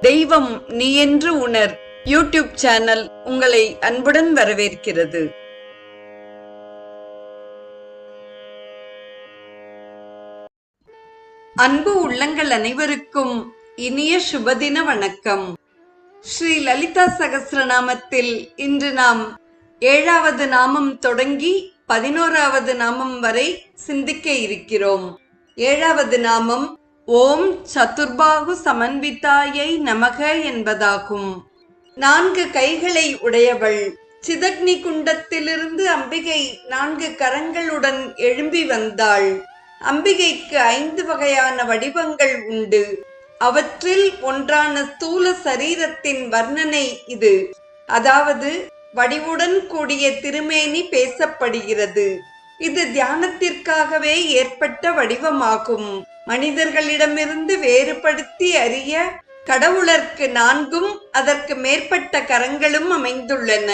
தெய்வம் நீ என்று உணர். யூடியூப் சேனல் உங்களை அன்புடன் வரவேற்கிறது. அன்பு உள்ளங்கள் அனைவருக்கும் இனிய சுபதின வணக்கம். ஸ்ரீ லலிதா சகசிரநாமத்தில் இன்று நாம் ஏழாவது நாமம் தொடங்கி பதினோராவது நாமம் வரை சிந்திக்க இருக்கிறோம். ஏழாவது நாமம் ஓம் சதுர்பாகு சமன்விதாயை நமக என்பதாகும். நான்கு கைகளை உடையவள். சிதக்னி குண்டத்திலிருந்து அம்பிகை நான்கு கரங்களுடன் எழும்பி வந்தாள். அம்பிகைக்கு ஐந்து வகையான வடிவங்கள் உண்டு. அவற்றில் ஒன்றான ஸ்தூல சரீரத்தின் வர்ணனை இது. அதாவது வடிவுடன் கூடிய திருமேனி பேசப்படுகிறது. இது தியானத்திற்காகவே ஏற்பட்ட வடிவமாகும். மனிதர்களிடமிருந்து வேறுபடுத்தி அறிய கடவுளர்க்கு நான்கும் அதற்கு மேற்பட்ட கரங்களும் அமைந்துள்ளன.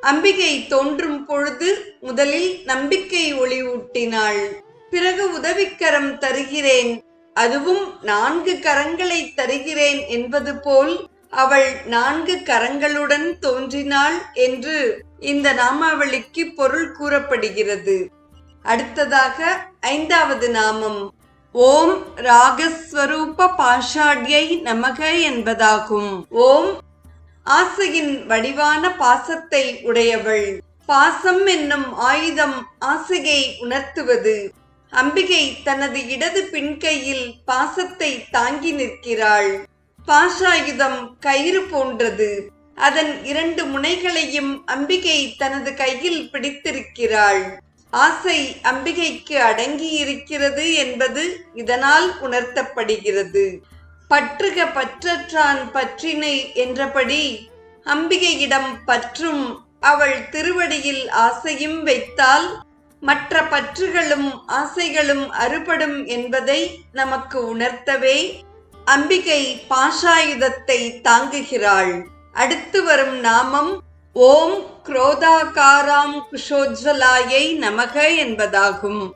அம்பிகை தோன்றும் பொழுது முதலில் நம்பிக்கை ஒளியூட்டினாள். பிறகு உதவிக்கரம் தருகிறேன். அதுவும் நான்கு கரங்களை தருகிறேன் என்பது போல் அவள் நான்கு கரங்களுடன் தோன்றினாள் என்று இந்த நாமாவளிக்கு பொருள் கூறப்படுகிறது. அடுத்ததாக ஐந்தாவது நாமம். ஓம் ராகஸ்வரூப பாஷாட்யை நமக என்பதாகும். ஓம் ஆசையின் வடிவான பாசத்தை உடையவள். பாசம் என்னும் ஆயுதம் ஆசையை உணர்த்துவது. அம்பிகை தனது இடது பின்கையில் பாசத்தை தாங்கி நிற்கிறாள். பாஷாயுதம் கயிறு போன்றது. அதன் இரண்டு முனைகளையும் அம்பிகை தனது கையில் பிடித்திருக்கிறாள். ஆசை அம்பிகைக்கு அடங்கி இருக்கிறது என்பது இதனால் உணர்த்தப்படுகிறது. பற்றுக பற்றற்றான் பற்றினை என்றபடி அம்பிகையிடம் பற்றும் அவள் திருவடியில் ஆசையும் வைத்தால் மற்ற பற்றுகளும் ஆசைகளும் அறுபடும் என்பதை நமக்கு உணர்த்தவே அம்பிகை பாஷாயுதத்தை தாங்குகிறாள். அடுத்து வரும் நாமம் ஓம் குரோதாகாராம் குஷோஜ்வலாயை நமக என்பதாகும்.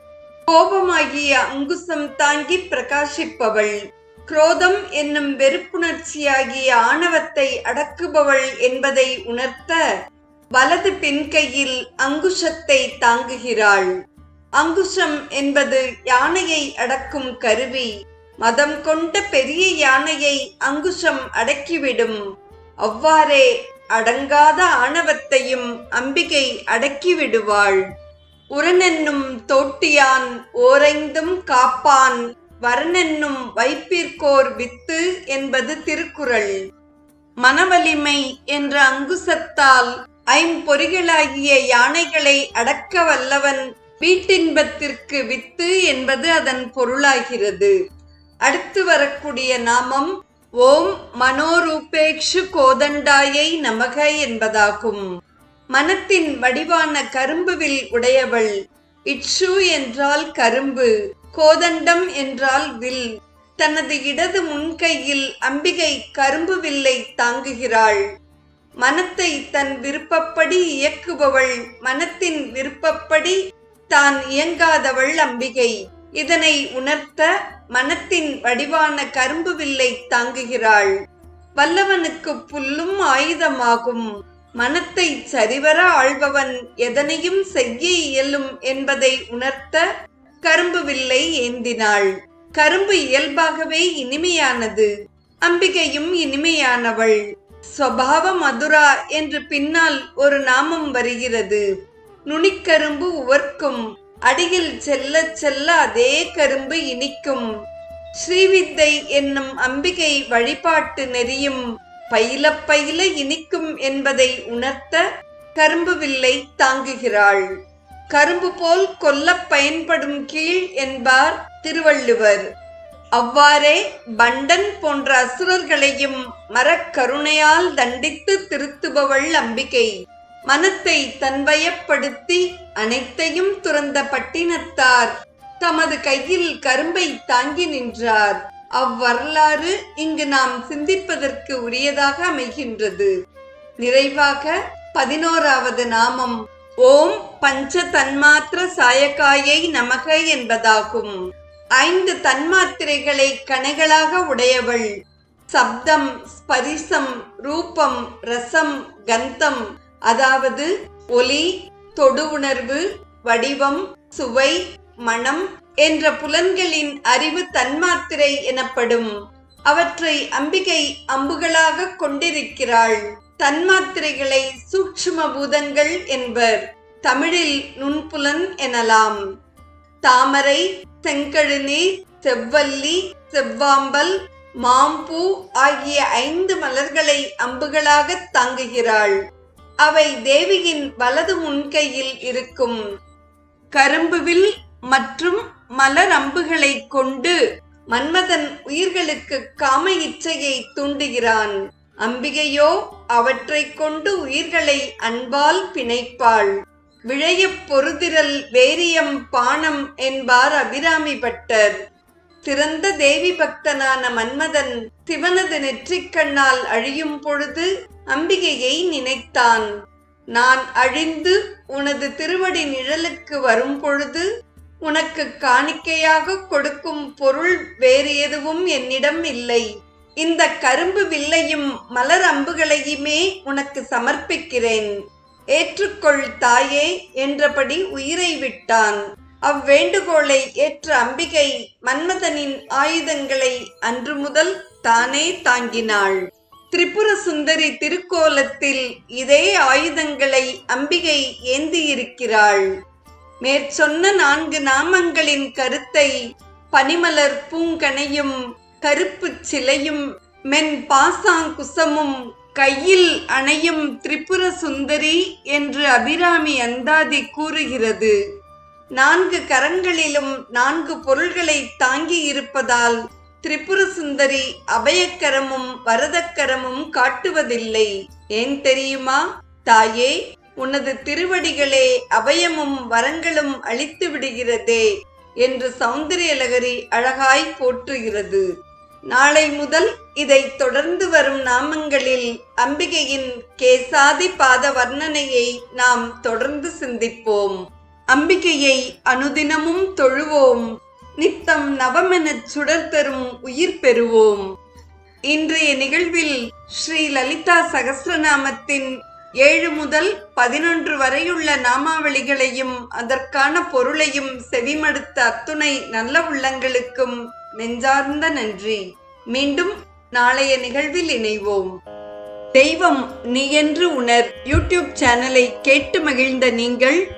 கோபமாகிய அங்குசம் தாங்கி பிரகாசிப்பவள். குரோதம் என்னும் வெறுப்புணர்ச்சியாகிய ஆணவத்தை அடக்குபவள் என்பதை உணர்த்த வலது பின்கையில் அங்குஷத்தை தாங்குகிறாள். அங்குஷம் என்பது யானையை அடக்கும் கருவி. மதம் கொண்ட பெரிய யானையை அங்குஷம் அடக்கிவிடும். அவ்வாறே அடங்காத ஆணவத்தையும் அம்பிகை அடக்கிவிடுவாள். உரனென்னும் தோட்டியான் ஓரைந்தும் காப்பான். வரனென்னும் வைப்பிற்கோர் வித்து என்பது திருக்குறள். மனவலிமை என்ற அங்குசத்தால் ஐம்பொறிகளாகிய யானைகளை அடக்க வல்லவன் வீட்டின்பத்திற்கு வித்து என்பது அதன் பொருளாகிறது. அடுத்து வரக்கூடிய நாமம் ஓம் மனோரூபேக்ஷு கோதண்டாயை நமக என்பதாகும். மனத்தின் வடிவான கரும்புவில் உடையவள். இட்சு என்றால் கரும்பு கோதண்டம் என்றால் வில். தனது இடது முன்கையில் அம்பிகை கரும்பு வில்லை தாங்குகிறாள். மனத்தை தன் விருப்பப்படி இயக்குபவள். மனத்தின் விருப்பப்படி தான் இயங்காதவள் அம்பிகை. இதனை உணர்த்த மனத்தின் வடிவான கரும்பு வில்லை தாங்குகிறாள். வல்லவனுக்கு புல்லும் ஆயுதமாகும். மனத்தை சரிவர ஆள்பவன் எதனையும் செய்ய இயலும் என்பதை உணர்த்த கரும்பு வில்லை ஏந்தினாள். கரும்பு இயல்பாகவே இனிமையானது. அம்பிகையும் இனிமையானவள். ஸ்வபாவ மதுரா என்று பின்னால் ஒரு நாமம் வருகிறது. நுனிக்கரும்பு உவர்க்கும். அடியில் செல்ல செல்ல அதே கரும்பு இனிக்கும். ஸ்ரீவித்தை என்னும் அம்பிகை வழிபாட்டு நெறியும் பயில பயில இனிக்கும் என்பதை உணர்த்த கரும்பு வில்லை தாங்குகிறாள். கரும்பு போல் கொல்ல பயன்படும் கீழ் என்பார் திருவள்ளுவர். அவ்வாறே பண்டன் போன்ற அசுரர்களையும் மரக்கருணையால் தண்டித்து திருத்துபவள் அம்பிகை. மனத்தை தன்வயப்படுத்தி அனைத்தையும் துறந்த பட்டினத்தார். தமது கையில் கரும்பை தாங்கி நின்றார். அவ்வரலாறு இங்கு நாம் சிந்திப்பதற்கு உரியதாக அமைகின்றது. நிறைவாக பதினோராவது நாமம். ஓம் பஞ்ச தன்மாத்திர சாயக்காயை நமக என்பதாகும். ஐந்து தன்மாத்திரைகளை கணைகளாக உடையவள். சப்தம் ஸ்பரிசம் ரூபம் ரசம் கந்தம் அதாவது ஒலி தொடு உணர்வு வடிவம் சுவை மனம் என்ற புலன்களின் அறிவு தன்மாத்திரை எனப்படும். அவற்றை அம்பிகை அம்புகளாக கொண்டிருக்கிறாள். தன்மாத்திரைகளை சூட்சும பூதங்கள் என்பர். தமிழில் நுண்புலன் எனலாம். தாமரை செங்கழுநீர் செவ்வல்லி செவ்வாம்பல் மாம்பூ ஆகிய ஐந்து மலர்களை அம்புகளாக தாங்குகிறாள். அவை தேவியின் வலது முன்கையில் இருக்கும் கரும்புவில் மற்றும் மலர் அம்புகளை கொண்டு மன்மதன் உயிர்களுக்கு காம இச்சையை தூண்டுகிறான். அம்பிகையோ அவற்றைக் கொண்டு உயிர்களை அன்பால் பிணைப்பாள். விழையப் பொருதிரல் வேரியம் பானம் என்பார் அபிராமி பட்டர். திறந்த தேவி பக்தனான மன்மதன் சிவனது நெற்றிக் கண்ணால் அழியும் பொழுது அம்பிகையை நினைத்தான். நான் அழிந்து உனது திருவடி நிழலுக்கு வரும் பொழுது உனக்கு காணிக்கையாக கொடுக்கும் பொருள் வேறு எதுவும் என்னிடம் இல்லை. இந்த கரும்பு வில்லையும் மலர் அம்புகளையுமே உனக்கு சமர்ப்பிக்கிறேன். ஏற்றுக்கொள் தாயே என்றபடி உயிரை விட்டான். அவ்வேண்டுகோளை ஏற்ற அம்பிகை மன்மதனின் ஆயுதங்களை அன்று முதல் தானே தாங்கினாள். திரிபுர சுந்தரி திருக்கோலத்தில் இதே ஆயுதங்களை அம்பிகை ஏந்தியிருக்கிறாள். மேற்சொன்ன நான்கு நாமங்களின் கருத்தை பனிமலர் பூங்கனையும் கருப்புச் சிலையும் மென் பாசாங்குசமும் கையில் அணையும் திரிபுர சுந்தரி என்று அபிராமி அந்தாதி கூறுகிறது. நான்கு கரங்களிலும் நான்கு பொருள்களை தாங்கி இருப்பதால் திரிபுர சுந்தரி அபயக்கரமும் வரதக்கரமும் காட்டுவதில்லை. ஏன் தெரியுமா? தாயே உனது திருவடிகளே அபயமும் வரங்களும் அழித்து விடுகிறதே என்று சௌந்தரியலகரி அழகாய் போற்றுகிறது. நாளை முதல் இதை தொடர்ந்து வரும் நாமங்களில் அம்பிகையின் கேசாதி பாத வர்ணனையை நாம் தொடர்ந்து சிந்திப்போம். அம்பிகையை அனுதினமும் தொழுவோம். நித்தம் நவமெனச் சுடர் தரும் உயிர் பெறுவோம். இன்றைய நிகழ்வில் ஸ்ரீ லலிதா சகசிரநாமத்தின் ஏழு முதல் பதினொன்று வரையுள்ள நாமாவளிகளையும் அதற்கான பொருளையும் செவிமடுத்த அத்துணை நல்ல உள்ளங்களுக்கும் நெஞ்சார்ந்த நன்றி. மீண்டும் நாளைய நிகழ்வில் இணைவோம். தெய்வம் நீ என்று உணர் யூடியூப் சேனலை கேட்டு மகிழ்ந்த நீங்கள்